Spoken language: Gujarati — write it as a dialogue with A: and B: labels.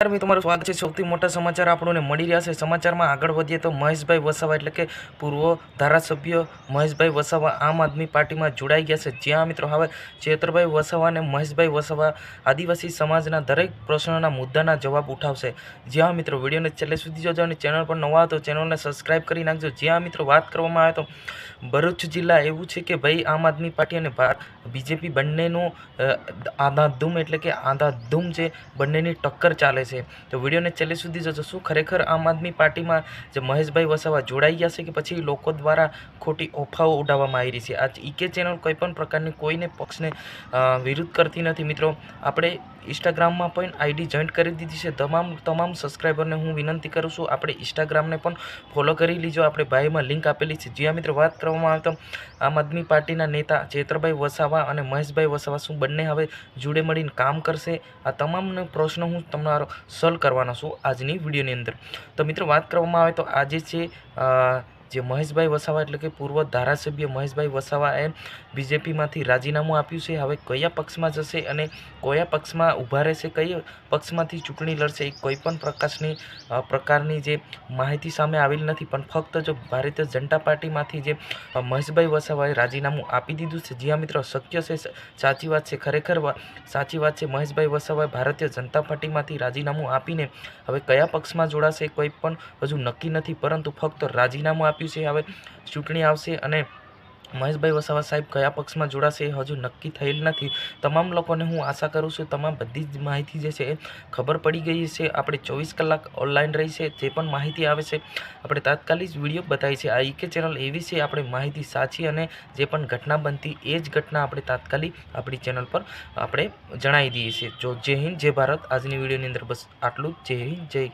A: મિત્રો, તમારું સ્વાગત છે સૌથી મોટા સમાચાર આપણને મળી રહ્યા છે. સમાચારમાં આગળ વધીએ તો મહેશભાઈ વસાવા એટલે કે પૂર્વ ધારાસભ્ય મહેશભાઈ વસાવા આમ આદમી પાર્ટીમાં જોડાઈ ગયા છે. જ્યાં, મિત્રો, હવે ચેતરભાઈ વસાવા અને મહેશભાઈ વસાવા આદિવાસી સમાજના દરેક પ્રશ્નોના મુદ્દાના જવાબ ઉઠાવશે. જ્યાં, મિત્રો, વિડીયોને છેલ્લે સુધી જોજો અને ચેનલ પર નવા હતો ચેનલને સબસ્ક્રાઈબ કરી નાખજો. જ્યાં, મિત્રો, વાત કરવામાં આવે તો ભરૂચ જિલ્લા એવું છે કે ભાઈ, આમ આદમી પાર્ટી અને બીજેપી બંનેનું આધાધૂમ એટલે કે આધાધૂમ જે બંનેની ટક્કર ચાલે છે. તો વિડીયોને છેલ્લે સુધી જોજો. શું ખરેખર આમ આદમી પાર્ટીમાં જે મહેશભાઈ વસાવા જોડાઈ ગયા છે કે પછી લોકો દ્વારા ખોટી ઓફાઓ ઉડાવવામાં આવી રહી છે? આ ઈકે ચેનલ કોઈ પણ પ્રકારની કોઈને પક્ષને વિરુદ્ધ કરતી નથી. મિત્રો, આપણે ઇન્સ્ટાગ્રામમાં પણ આઈડી જોઈન્ટ કરી દીધી છે. તમામ તમામ સબસ્ક્રાઈબરને હું વિનંતી કરું છું, આપણે ઇન્સ્ટાગ્રામને પણ ફોલો કરી લીજો. આપણે ભાઈમાં લિંક આપેલી છે. જ્યાં મિત્રો, વાત કરવામાં આવે તો આમ આદમી પાર્ટીના નેતા ચેતરભાઈ વસાવા અને મહેશભાઈ વસાવા શું બંને હવે જોડે મળીને કામ કરશે? આ તમામનો પ્રશ્નો હું તમારો સોલ્વ કરવાનો છું આજની વિડીયોની અંદર. તો મિત્રો વાત કરવામાં આવે તો આજે છે જે મહેશભાઈ વસાવા એટલે કે પૂર્વ ધારાસભ્ય મહેશભાઈ વસાવાએ બીજેપીમાંથી રાજીનામું આપ્યું છે. હવે કયા પક્ષમાં જશે અને કયા પક્ષમાં ઊભા રહેશે, કઈ પક્ષમાંથી ચૂંટણી લડશે એ કોઈ પણ પ્રકાશની પ્રકારની જે માહિતી સામે આવેલી નથી. પણ ફક્ત જો ભારતીય જનતા પાર્ટીમાંથી જે મહેશભાઈ વસાવાએ રાજીનામું આપી દીધું છે. જ્યાં મિત્રો, શક્ય છે સાચી વાત છે, ખરેખર સાચી વાત છે. મહેશભાઈ વસાવાએ ભારતીય જનતા પાર્ટીમાંથી રાજીનામું આપીને હવે કયા પક્ષમાં જોડાશે કોઈ પણ હજુ નક્કી નથી. પરંતુ ફક્ત રાજીનામું આપ્યું છે. હવે ચૂંટણી આવશે અને મહેશભાઈ વસાવા સાહેબ કયા પક્ષમાં જોડાશે એ હજુ નક્કી થયેલ નથી. તમામ લોકોને હું આશા કરું છું તમામ બધી જ માહિતી જે છે એ ખબર પડી ગઈ છે. આપણે ચોવીસ કલાક ઓનલાઈન રહી છે જે પણ માહિતી આવે છે, આપણે તાત્કાલિક વીડિયો બતાવી છે આ ઈકે ચેનલ એવી છે, આપણે માહિતી સાચી અને જે પણ ઘટના બનતી એ જ ઘટના આપણે તાત્કાલિક આપણી ચેનલ પર આપણે જણાવી દઈએ છીએ. જો જય હિન્દ, જય ભારત. આજની વિડીયોની અંદર બસ આટલું જય હિન્દ, જય